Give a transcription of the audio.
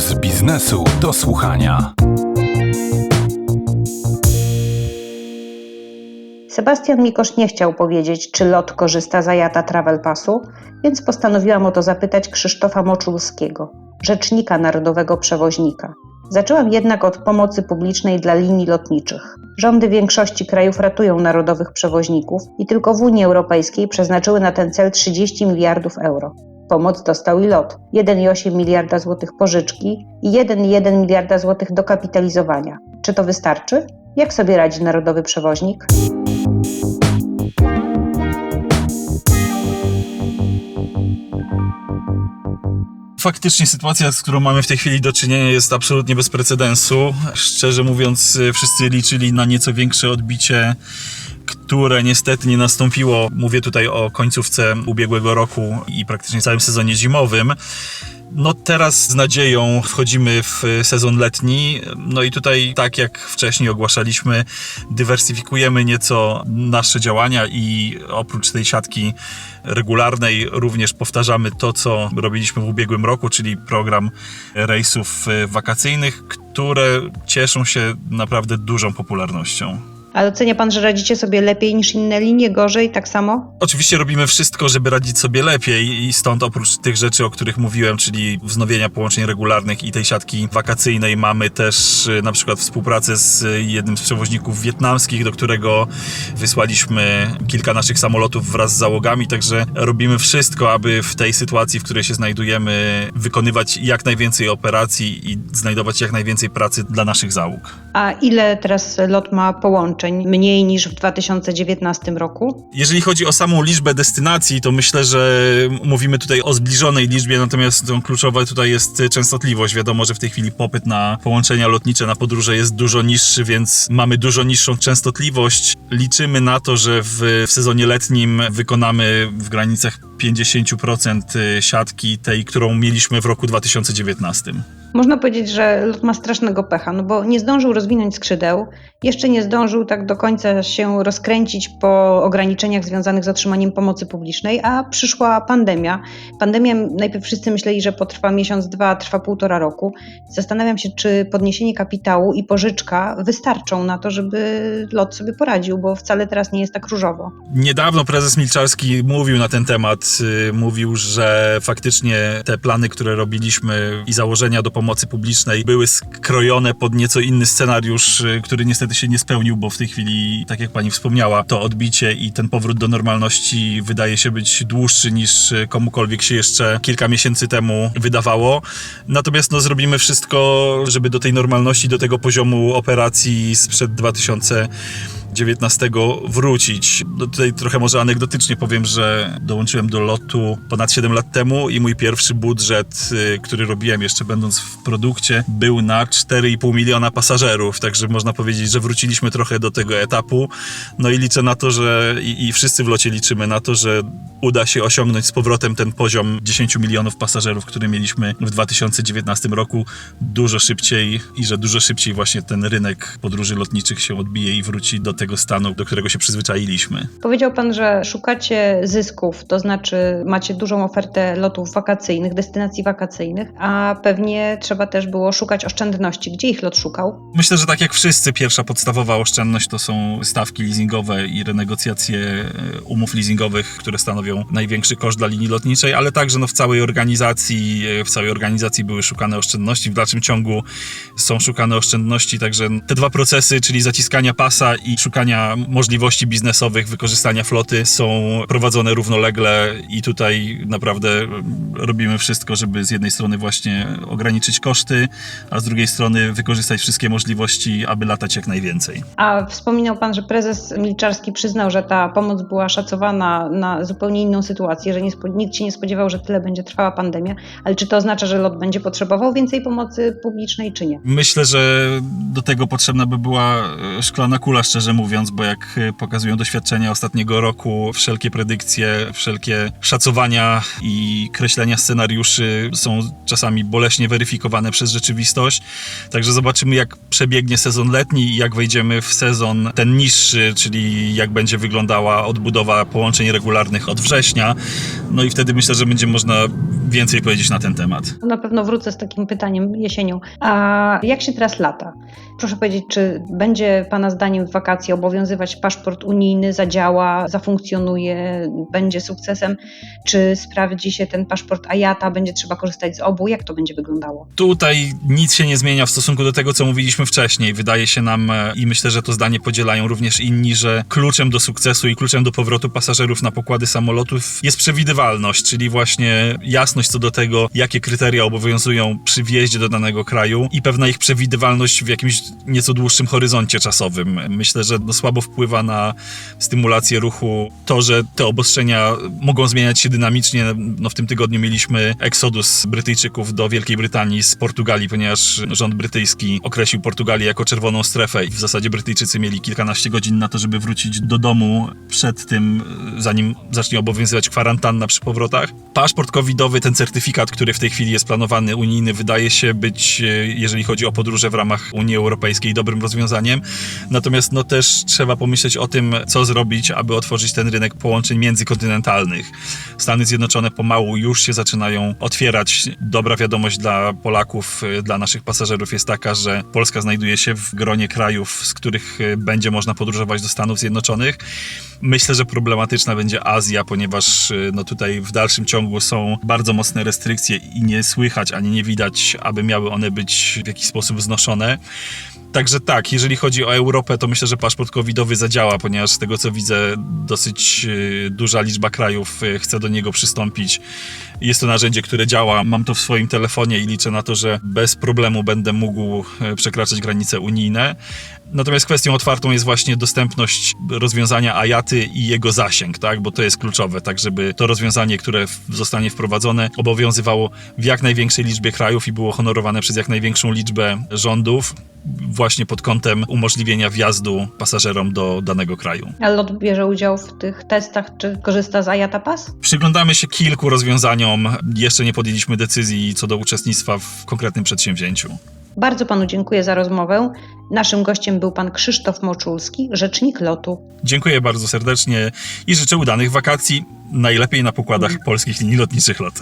z biznesu do słuchania. Sebastian Mikosz nie chciał powiedzieć, czy LOT korzysta z Ajata Travel Passu, więc postanowiłam o to zapytać Krzysztofa Moczulskiego, rzecznika Narodowego Przewoźnika. Zaczęłam jednak od pomocy publicznej dla linii lotniczych. Rządy większości krajów ratują narodowych przewoźników i tylko w Unii Europejskiej przeznaczyły na ten cel 30 miliardów euro. Pomoc dostał i LOT 1,8 miliarda złotych pożyczki i 1,1 miliarda złotych dokapitalizowania. Czy to wystarczy? Jak sobie radzi narodowy przewoźnik? Faktycznie sytuacja, z którą mamy w tej chwili do czynienia jest absolutnie bez precedensu. Szczerze mówiąc, wszyscy liczyli na nieco większe odbicie, które niestety nie nastąpiło. Mówię tutaj o końcówce ubiegłego roku i praktycznie całym sezonie zimowym. No teraz z nadzieją wchodzimy w sezon letni. No i tutaj, tak jak wcześniej ogłaszaliśmy, dywersyfikujemy nieco nasze działania i oprócz tej siatki regularnej również powtarzamy to, co robiliśmy w ubiegłym roku, czyli program rejsów wakacyjnych, które cieszą się naprawdę dużą popularnością. Ale ocenia pan, że radzicie sobie lepiej niż inne linie, gorzej, tak samo? Oczywiście robimy wszystko, żeby radzić sobie lepiej i stąd oprócz tych rzeczy, o których mówiłem, czyli wznowienia połączeń regularnych i tej siatki wakacyjnej, mamy też y, na przykład współpracę z jednym z przewoźników wietnamskich, do którego wysłaliśmy kilka naszych samolotów wraz z załogami, także robimy wszystko, aby w tej sytuacji, w której się znajdujemy, wykonywać jak najwięcej operacji i znajdować jak najwięcej pracy dla naszych załóg. A ile teraz LOT ma Mniej niż w 2019 roku? Jeżeli chodzi o samą liczbę destynacji, to myślę, że mówimy tutaj o zbliżonej liczbie, natomiast kluczowa tutaj jest częstotliwość. Wiadomo, że w tej chwili popyt na połączenia lotnicze, na podróże jest dużo niższy, więc mamy dużo niższą częstotliwość. Liczymy na to, że w, w sezonie letnim wykonamy w granicach 50% siatki tej, którą mieliśmy w roku 2019. Można powiedzieć, że lot ma strasznego pecha, no bo nie zdążył rozwinąć skrzydeł, jeszcze nie zdążył tak do końca się rozkręcić po ograniczeniach związanych z otrzymaniem pomocy publicznej, a przyszła pandemia. Pandemia najpierw wszyscy myśleli, że potrwa miesiąc, dwa, trwa półtora roku. Zastanawiam się, czy podniesienie kapitału i pożyczka wystarczą na to, żeby lot sobie poradził, bo wcale teraz nie jest tak różowo. Niedawno prezes Milczarski mówił na ten temat. Mówił, że faktycznie te plany, które robiliśmy i założenia do pomocy publicznej były skrojone pod nieco inny scenariusz, który niestety się nie spełnił, bo w tej chwili, tak jak pani wspomniała, to odbicie i ten powrót do normalności wydaje się być dłuższy niż komukolwiek się jeszcze kilka miesięcy temu wydawało. Natomiast no, zrobimy wszystko, żeby do tej normalności, do tego poziomu operacji sprzed 2000 19 wrócić. No tutaj trochę może anegdotycznie powiem, że dołączyłem do lotu ponad 7 lat temu i mój pierwszy budżet, który robiłem jeszcze będąc w produkcie, był na 4,5 miliona pasażerów, także można powiedzieć, że wróciliśmy trochę do tego etapu. No i liczę na to, że i, i wszyscy w locie liczymy na to, że uda się osiągnąć z powrotem ten poziom 10 milionów pasażerów, który mieliśmy w 2019 roku dużo szybciej i że dużo szybciej właśnie ten rynek podróży lotniczych się odbije i wróci do tego stanu, do którego się przyzwyczailiśmy. Powiedział Pan, że szukacie zysków, to znaczy macie dużą ofertę lotów wakacyjnych, destynacji wakacyjnych, a pewnie trzeba też było szukać oszczędności. Gdzie ich lot szukał? Myślę, że tak jak wszyscy, pierwsza podstawowa oszczędność to są stawki leasingowe i renegocjacje e, umów leasingowych, które stanowią największy koszt dla linii lotniczej, ale także no, w całej organizacji, e, w całej organizacji były szukane oszczędności, w dalszym ciągu są szukane oszczędności, także te dwa procesy, czyli zaciskania pasa i szukania możliwości biznesowych, wykorzystania floty są prowadzone równolegle i tutaj naprawdę robimy wszystko, żeby z jednej strony właśnie ograniczyć koszty, a z drugiej strony wykorzystać wszystkie możliwości, aby latać jak najwięcej. A wspominał Pan, że prezes Milczarski przyznał, że ta pomoc była szacowana na zupełnie inną sytuację, że nie, nikt się nie spodziewał, że tyle będzie trwała pandemia, ale czy to oznacza, że lot będzie potrzebował więcej pomocy publicznej, czy nie? Myślę, że do tego potrzebna by była szklana kula, szczerze mówiąc, bo jak pokazują doświadczenia ostatniego roku, wszelkie predykcje, wszelkie szacowania i kreślenia scenariuszy są czasami boleśnie weryfikowane przez rzeczywistość. Także zobaczymy, jak przebiegnie sezon letni i jak wejdziemy w sezon ten niższy, czyli jak będzie wyglądała odbudowa połączeń regularnych od września. No i wtedy myślę, że będzie można więcej powiedzieć na ten temat. Na pewno wrócę z takim pytaniem jesienią. A jak się teraz lata? Proszę powiedzieć, czy będzie Pana zdaniem w wakacje obowiązywać paszport unijny, zadziała, zafunkcjonuje, będzie sukcesem? Czy sprawdzi się ten paszport AJATA, będzie trzeba korzystać z obu? Jak to będzie wyglądało? Tutaj nic się nie zmienia w stosunku do tego, co mówiliśmy wcześniej. Wydaje się nam, e, i myślę, że to zdanie podzielają również inni, że kluczem do sukcesu i kluczem do powrotu pasażerów na pokłady samolotów jest przewidywalność, czyli właśnie jasność co do tego, jakie kryteria obowiązują przy wjeździe do danego kraju i pewna ich przewidywalność w jakimś nieco dłuższym horyzoncie czasowym. Myślę, że no słabo wpływa na stymulację ruchu to, że te obostrzenia mogą zmieniać się dynamicznie. No w tym tygodniu mieliśmy eksodus Brytyjczyków do Wielkiej Brytanii z Portugalii, ponieważ rząd brytyjski określił Portugalię jako czerwoną strefę i w zasadzie Brytyjczycy mieli kilkanaście godzin na to, żeby wrócić do domu przed tym, zanim zacznie obowiązywać kwarantanna przy powrotach. Paszport covidowy, ten certyfikat, który w tej chwili jest planowany unijny, wydaje się być, e, jeżeli chodzi o podróże w ramach Unii Europejskiej, dobrym rozwiązaniem. Natomiast no też trzeba pomyśleć o tym, co zrobić, aby otworzyć ten rynek połączeń międzykontynentalnych. Stany Zjednoczone pomału już się zaczynają otwierać. Dobra wiadomość dla Polaków, y, dla naszych pasażerów jest taka, że Polska znajduje się w gronie krajów, z których y, będzie można podróżować do Stanów Zjednoczonych. Myślę, że problematyczna będzie Azja, ponieważ no tutaj w dalszym ciągu są bardzo mocne restrykcje i nie słychać ani nie widać, aby miały one być w jakiś sposób znoszone. Także tak, jeżeli chodzi o Europę, to myślę, że paszport covidowy zadziała, ponieważ z tego co widzę, dosyć y, duża liczba krajów y, chce do niego przystąpić. Jest to narzędzie, które działa. Mam to w swoim telefonie i liczę na to, że bez problemu będę mógł y, przekraczać granice unijne. Natomiast kwestią otwartą jest właśnie dostępność rozwiązania AJATY i jego zasięg, tak? bo to jest kluczowe, tak żeby to rozwiązanie, które zostanie wprowadzone, obowiązywało w jak największej liczbie krajów i było honorowane przez jak największą liczbę rządów, właśnie pod kątem umożliwienia wjazdu pasażerom do danego kraju. A LOT bierze udział w tych testach, czy korzysta z AJATA Pass? Przyglądamy się kilku rozwiązaniom, jeszcze nie podjęliśmy decyzji co do uczestnictwa w konkretnym przedsięwzięciu. Bardzo Panu dziękuję za rozmowę. Naszym gościem był Pan Krzysztof Moczulski, rzecznik LOTu. Dziękuję bardzo serdecznie i życzę udanych wakacji, najlepiej na pokładach polskich linii lotniczych LOT.